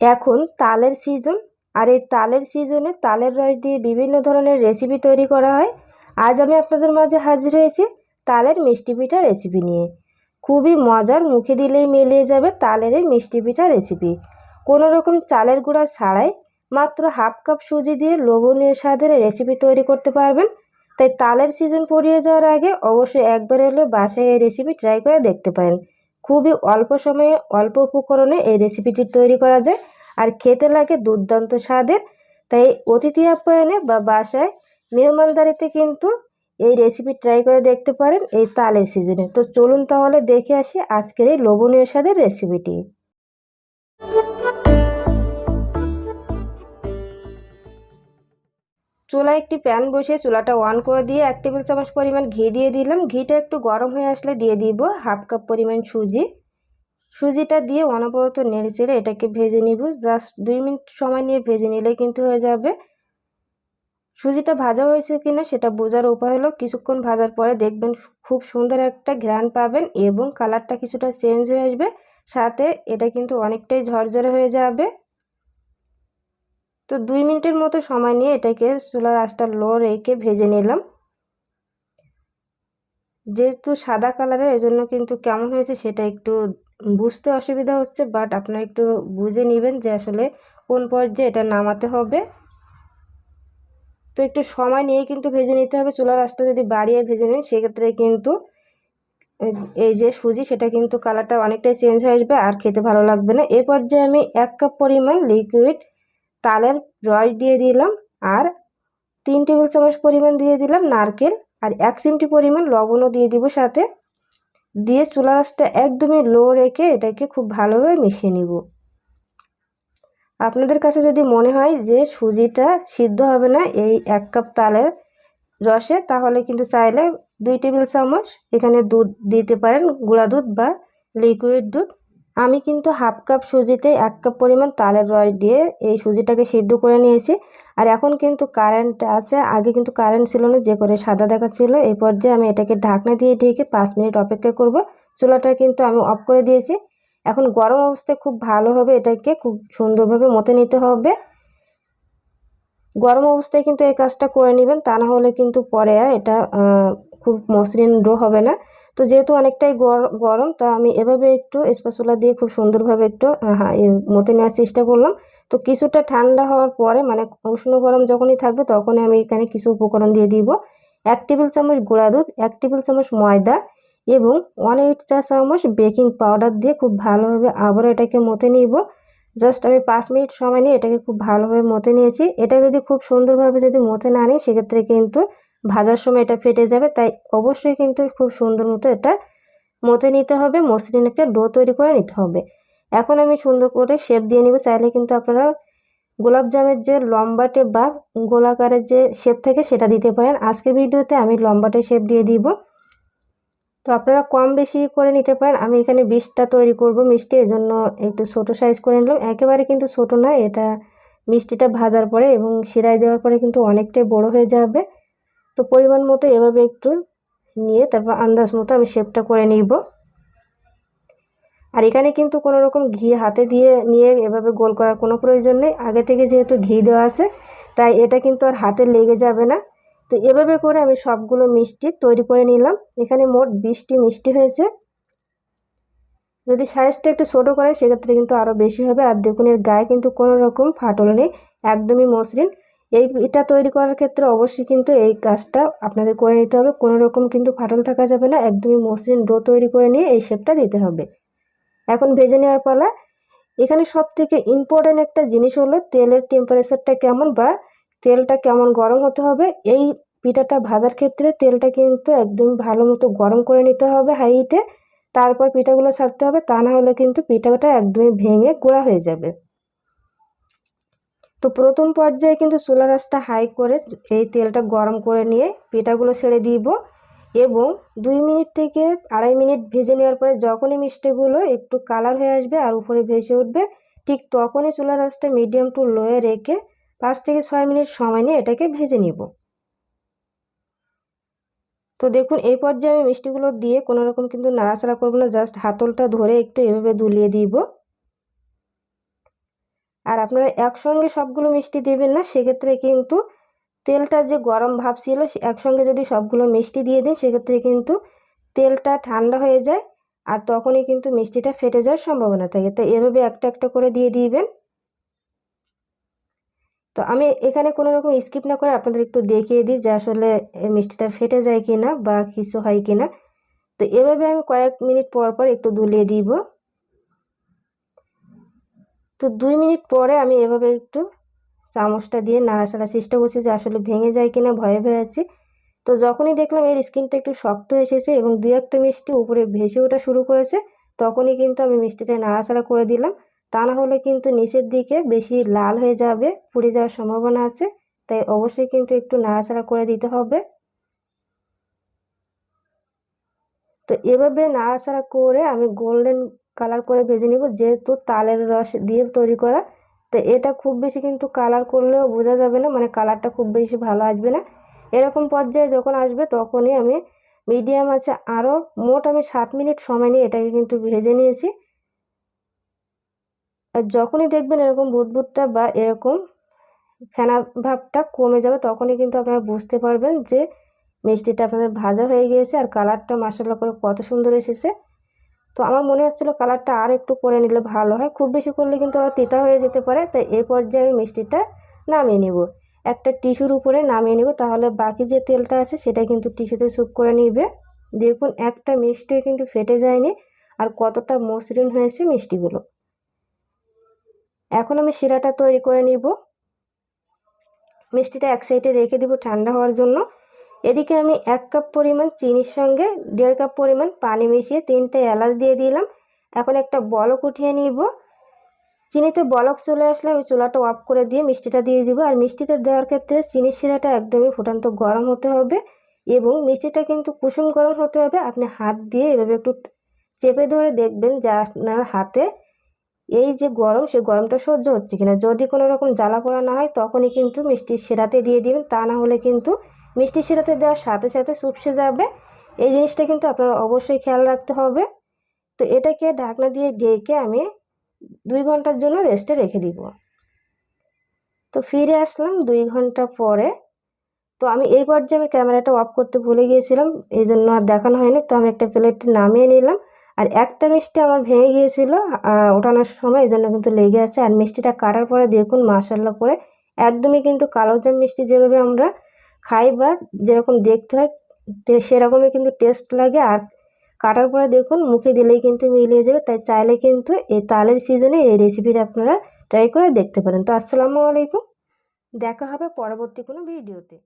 এখন তালের সিজন আর এই তালের সিজনে তালের রস দিয়ে বিভিন্ন ধরনের রেসিপি তৈরি করা হয়। আজ আমি আপনাদের মাঝে হাজির হয়েছি তালের মিষ্টি পিঠা রেসিপি নিয়ে। খুবই মজার মুখে দিলেই মিলিয়ে যাবে তালের এই মিষ্টি পিঠা রেসিপি কোনো রকম চালের গুঁড়া ছাড়াই মাত্র হাফ কাপ সুজি দিয়ে লোভনীয় স্বাদের রেসিপি তৈরি করতে পারবেন। তাই তালের সিজন পড়িয়ে যাওয়ার আগে অবশ্যই একবার হলেও বাসায় এই রেসিপি ট্রাই করে দেখতে পারেন। খুবই অল্প সময়ে অল্প উপকরণে এই রেসিপিটি তৈরি করা যায়। আর খেতে লাগে দুর্দান্ত স্বাদের। তাই অতিথি আপ্যায়নে বা বাসায় মেহমানদারিতে কিন্তু এই রেসিপি ট্রাই করে দেখতে পারেন এই তালের সিজনে। তো চলুন তাহলে দেখে আসি আজকের এই লোভনীয় স্বাদের রেসিপিটি। চুলায় একটি প্যান বসিয়ে চুলাটা অন করে দিয়ে এক টেবিল চামচ পরিমাণ ঘি দিয়ে দিলাম। ঘিটা একটু গরম হয়ে আসলে দিয়ে দিব হাফ কাপ পরিমাণ সুজি। সুজিটা দিয়ে অনবরত নেড়ে চেড়ে এটাকে ভেজে নিব। জাস্ট দুই মিনিট সময় নিয়ে ভেজে নিলে কিন্তু হয়ে যাবে। সুজিটা ভাজা হয়েছে কিনা সেটা বোঝার উপায় হলো কিছুক্ষণ ভাজার পরে দেখবেন খুব সুন্দর একটা ঘ্রাণ পাবেন এবং কালারটা কিছুটা চেঞ্জ হয়ে আসবে। সাথে এটা কিন্তু অনেকটাই ঝরঝরে হয়ে যাবে। তো দুই মিনিটের মতো সময় নিয়ে এটাকে চুলার আঁচটা লো রেখে ভেজে নিলাম। যেহেতু সাদা কালারের, এজন্য কিন্তু কেমন হয়েছে সেটা একটু বুঝতে অসুবিধা হচ্ছে বাট আপনারা একটু বুঝে নেবেন যে আসলে কোন পর্যায়ে এটা নামাতে হবে। তো একটু সময় নিয়ে কিন্তু ভেজে নিতে হবে, চুলার আঁচটা যদি বাড়িয়ে ভেজে নেন, সেক্ষেত্রে কিন্তু এই যে সুজি, সেটা কিন্তু কালারটা অনেকটাই চেঞ্জ হয়ে আসবে আর খেতে ভালো লাগবে না। এ পর্যায়ে আমি এক কাপ পরিমাণ লিকুইড তালের রস দিয়ে দিলাম আর তিন টেবিল চামচ পরিমাণ দিয়ে দিলাম নারকেল আর এক চিমটি পরিমাণ লবণও দিয়ে দিব সাথে। দিয়ে চুলা আঁচটা একদমই লো রেখে এটাকে খুব ভালোভাবে মিশিয়ে নিব। আপনাদের কাছে যদি মনে হয় যে সুজিটা সিদ্ধ হবে না এই এক কাপ তালের রসে, তাহলে কিন্তু চাইলে দুই টেবিল চামচ এখানে দুধ দিতে পারেন, গুঁড়া দুধ বা লিকুইড দুধ। আমি কিন্তু হাফ কাপ সুজিতে এক কাপ পরিমাণ তালের রস দিয়ে এই সুজিটাকে সিদ্ধ করে নিয়েছি। আর এখন কিন্তু কারেন্ট আছে, আগে কিন্তু কারেন্ট ছিল না, যে করে সাদা দেখাচ্ছিল। এই পর্যায়ে আমি এটাকে ঢাকনা দিয়ে ঢেকে পাঁচ মিনিট অপেক্ষা করব। চুলাটা কিন্তু আমি অফ করে দিয়েছি। এখন গরম অবস্থায় খুব ভালোভাবে এটাকে, খুব সুন্দরভাবে মতে নিতে হবে। গরম অবস্থায় কিন্তু এই কাজটা করে নেবেন, তা না হলে কিন্তু পরে এটা খুব মসৃণ ডো হবে না। তো যেহেতু অনেকটাই গরম, তা আমি এভাবে একটু স্পেসুলা দিয়ে খুব সুন্দরভাবে একটু হ্যাঁ মতে নেওয়ার চেষ্টা করলাম। তো কিছুটা ঠান্ডা হওয়ার পরে মানে উষ্ণ গরম যখনই থাকবে, তখনই আমি এখানে কিছু উপকরণ দিয়ে দিব। এক টেবিল চামচ গুঁড়া দুধ, এক টেবিল চামচ ময়দা এবং ওয়ান এইট চা চামচ বেকিং পাউডার দিয়ে খুব ভালোভাবে আবারও এটাকে মতে নিব। জাস্ট আমি পাঁচ মিনিট সময় নিয়ে এটাকে খুব ভালোভাবে মতে নিয়েছি। এটা যদি খুব সুন্দরভাবে যদি মতে না নিই, সেক্ষেত্রে কিন্তু ভাজার সময় এটা ফেটে যাবে, তাই অবশ্যই কিন্তু খুব সুন্দর মতো এটা মতে নিতে হবে, মসৃণ একটা ডো তৈরি করে নিতে হবে। এখন আমি সুন্দর করে শেপ দিয়ে নিব, চাইলে কিন্তু আপনারা গোলাপ জামের যে লম্বাটে বা গোলাকারের যে শেপ থাকে সেটা দিতে পারেন। আজকের ভিডিওতে আমি লম্বাটে শেপ দিয়ে দিব। তো আপনারা কম বেশি করে নিতে পারেন, আমি এখানে বিশটা তৈরি করব, মিষ্টি এজন্য একটু ছোটো সাইজ করে নিলাম। একেবারে কিন্তু ছোটো নয়, এটা মিষ্টিটা ভাজার পরে এবং সিরাই দেওয়ার পরে কিন্তু অনেকটাই বড় হয়ে যাবে। তো পরিমাণ মতো এভাবে একটু নিয়ে তারপর আন্দাজ মতো আমি শেপটা করে নিব। আর এখানে কিন্তু কোনো রকম ঘি হাতে দিয়ে নিয়ে এভাবে গোল করার কোনো প্রয়োজন নেই। আগে থেকে যেহেতু ঘি দেওয়া আছে, তাই এটা কিন্তু আর হাতে লেগে যাবে না। তো এভাবে করে আমি সবগুলো মিষ্টি তৈরি করে নিলাম। এখানে মোট বিশটি মিষ্টি হয়েছে। যদি সাইজটা একটু ছোটো করেন, সেক্ষেত্রে কিন্তু আরও বেশি হবে। আর দেখুন, এর গায়ে কিন্তু কোনো রকম ফাটল নেই। একদমই মসৃণ। এই এটা তৈরি করার ক্ষেত্রে অবশ্যই কিন্তু এই কাজটা আপনাদের করে নিতে হবে। কোনো রকম কিন্তু ফাটল থাকা যাবে না। একদমই মসৃণ ডো তৈরি করে নিয়ে এই শেপটা দিতে হবে। এখন ভেজে নেওয়ার পালা। এখানে সব থেকে ইম্পর্টেন্ট একটা জিনিস হলো তেলের টেম্পারেচারটা কেমন বা তেলটা কেমন গরম হতে হবে। এই পিঠাটা ভাজার ক্ষেত্রে তেলটা কিন্তু একদম ভালো মতো গরম করে নিতে হবে হাই হিটে তারপর পিঠাগুলো ছাড়তে হবে। তা না হলে কিন্তু পিঠাটা একদমই ভেঙে গোড়া হয়ে যাবে। তো প্রথম পর্যায়ে কিন্তু চুলা রাসটা হাই করে এই তেলটা গরম করে নিয়ে পিঠাগুলো ছেড়ে দিব এবং দুই মিনিট থেকে আড়াই মিনিট ভেজে নেওয়ার পরে যখনই মিষ্টিগুলো একটু কালার হয়ে আসবে আর উপরে ভেসে উঠবে, ঠিক তখনই চুলা রাসটা মিডিয়াম টু লোয়ে রেখে পাঁচ থেকে ছয় মিনিট সময় নিয়ে এটাকে ভেজে নিব। তো দেখুন, এই পর্যায়ে আমি মিষ্টিগুলো দিয়ে কোনো রকম কিন্তু নাড়াচাড়া করব না, জাস্ট হাতলটা ধরে একটু এভাবে দুলিয়ে দিব। আর আপনারা একসঙ্গে সবগুলো মিষ্টি দেবেন না, সেক্ষেত্রে কিন্তু তেলটা যে গরম ভাব ছিল একসঙ্গে যদি সবগুলো মিষ্টি দিয়ে দিন, সেক্ষেত্রে কিন্তু তেলটা ঠান্ডা হয়ে যায় আর তখনই কিন্তু মিষ্টিটা ফেটে যাওয়ার সম্ভাবনা থাকে। তাই এভাবে একটা একটা করে দিয়ে দিবেন। তো আমি এখানে কোনো রকম স্কিপ না করে আপনাদের একটু দেখিয়ে দিই যে আসলে মিষ্টিটা ফেটে যায় কি না বা কিছু হয় কি না তো এভাবে আমি কয়েক মিনিট পর পর একটু দুলিয়ে দিব। তো দুই মিনিট পরে আমি এভাবে একটু চামচটা দিয়ে নাড়াচাড়া চেষ্টা করছি যে আসলে ভেঙে যায় কিনা, ভয়ে ভয়ে আছি। তো যখনই দেখলাম এর স্কিনটা একটু শক্ত এসেছে এবং দু একটা মিষ্টি উপরে ভেসে ওঠা শুরু করেছে, তখনই কিন্তু আমি মিষ্টিটা নাড়াচাড়া করে দিলাম। তা না হলে কিন্তু নিচের দিকে বেশি লাল হয়ে যাবে, পুড়ে যাওয়ার সম্ভাবনা আছে, তাই অবশ্যই কিন্তু একটু নাড়াচাড়া করে দিতে হবে। তো এভাবে নাড়াচাড়া করে আমি গোল্ডেন কালার করে ভেজে নিব, যেহেতু তালের রস দিয়ে তৈরি করা, তো এটা খুব বেশি কিন্তু কালার করলেও বোঝা যাবে না মানে কালারটা খুব বেশি ভালো আসবে না। এরকম পর্যায়ে যখন আসবে তখনই আমি মিডিয়াম আছে আরও মোট আমি সাত মিনিট সময় নিয়ে এটাকে কিন্তু ভেজে নিয়েছি। আর যখনই দেখবেন এরকম বুদবুদটা বা এরকম ফেনা ভাবটা কমে যাবে, তখনই কিন্তু আপনারা বুঝতে পারবেন যে মিষ্টিটা আপনাদের ভাজা হয়ে গিয়েছে আর কালারটা মাসাল্লা করে কত সুন্দর এসেছে। তো আমার মনে হচ্ছিল কালারটা আর একটু করে নিলে ভালো হয়। খুব বেশি করলে কিন্তু আবার তিতা হয়ে যেতে পারে, তাই এই পর্যায়ে আমি মিষ্টিটা নামিয়ে নিব। একটা টিস্যুর উপরে নামিয়ে নিব, তাহলে বাকি যে তেলটা আছে সেটা কিন্তু টিস্যুতে স্যুপ করে নিবে। দেখুন, একটা মিষ্টিও কিন্তু ফেটে যায়নি আর কতটা মসৃণ হয়েছে মিষ্টিগুলো। এখন আমি শিরাটা তৈরি করে নিব। মিষ্টিটা এক সাইডে রেখে দিব ঠান্ডা হওয়ার জন্য। এদিকে আমি এক কাপ পরিমাণ চিনির সঙ্গে দেড় কাপ পরিমাণ পানি মিশিয়ে তিনটে এলাচ দিয়ে দিলাম। এখন একটা বলক উঠিয়ে নিব। চিনিতে বলক চলে আসলে আমি চুলাটা অফ করে দিয়ে মিষ্টিটা দিয়ে দিব। আর মিষ্টিটা দেওয়ার ক্ষেত্রে চিনির শিরাটা একদমই ফুটান্ত গরম হতে হবে এবং মিষ্টিটা কিন্তু কুসুম গরম হতে হবে। আপনি হাত দিয়ে এভাবে একটু চেপে ধরে দেখবেন যে আপনার হাতে এই যে গরম, সে গরমটা সহ্য হচ্ছে কিনা। যদি কোনো রকম জ্বালা পোড়া না হয়, তখনই কিন্তু মিষ্টির শিরাতে দিয়ে দিবেন। তা না হলে কিন্তু মিষ্টি শিরাতে দেওয়ার সাথে সাথে চুপসে যাবে। এই জিনিসটা কিন্তু আপনার অবশ্যই খেয়াল রাখতে হবে। তো এটাকে ঢাকনা দিয়ে ঢেকে আমি দুই ঘণ্টার জন্য রেস্টে রেখে দিব। তো ফিরে আসলাম দুই ঘণ্টা পরে। তো আমি এই পর্যায়ে আমি ক্যামেরাটা অফ করতে ভুলে গিয়েছিলাম, এই জন্য আর দেখানো হয়নি। তো আমি একটা প্লেট নামিয়ে নিলাম। আর একটা মিষ্টি আমার ভেঙে গিয়েছিল ওঠানোর সময়, এই জন্য কিন্তু লেগে আছে। আর মিষ্টিটা কাটার পরে দেখুন মাসাল্লা করে একদমই কিন্তু কালো জাম মিষ্টি যেভাবে আমরা খাই বা যেরকম দেখতে হয় সেরকমই কিন্তু টেস্ট লাগে। আর কাটার পরে দেখুন, মুখে দিলেই কিন্তু মিলিয়ে যাবে। তাই চাইলে কিন্তু এই তালের সিজনে এই রেসিপিটা আপনারা ট্রাই করে দেখতে পারেন। তো আসসালামু আলাইকুম। দেখা হবে পরবর্তী কোনো ভিডিওতে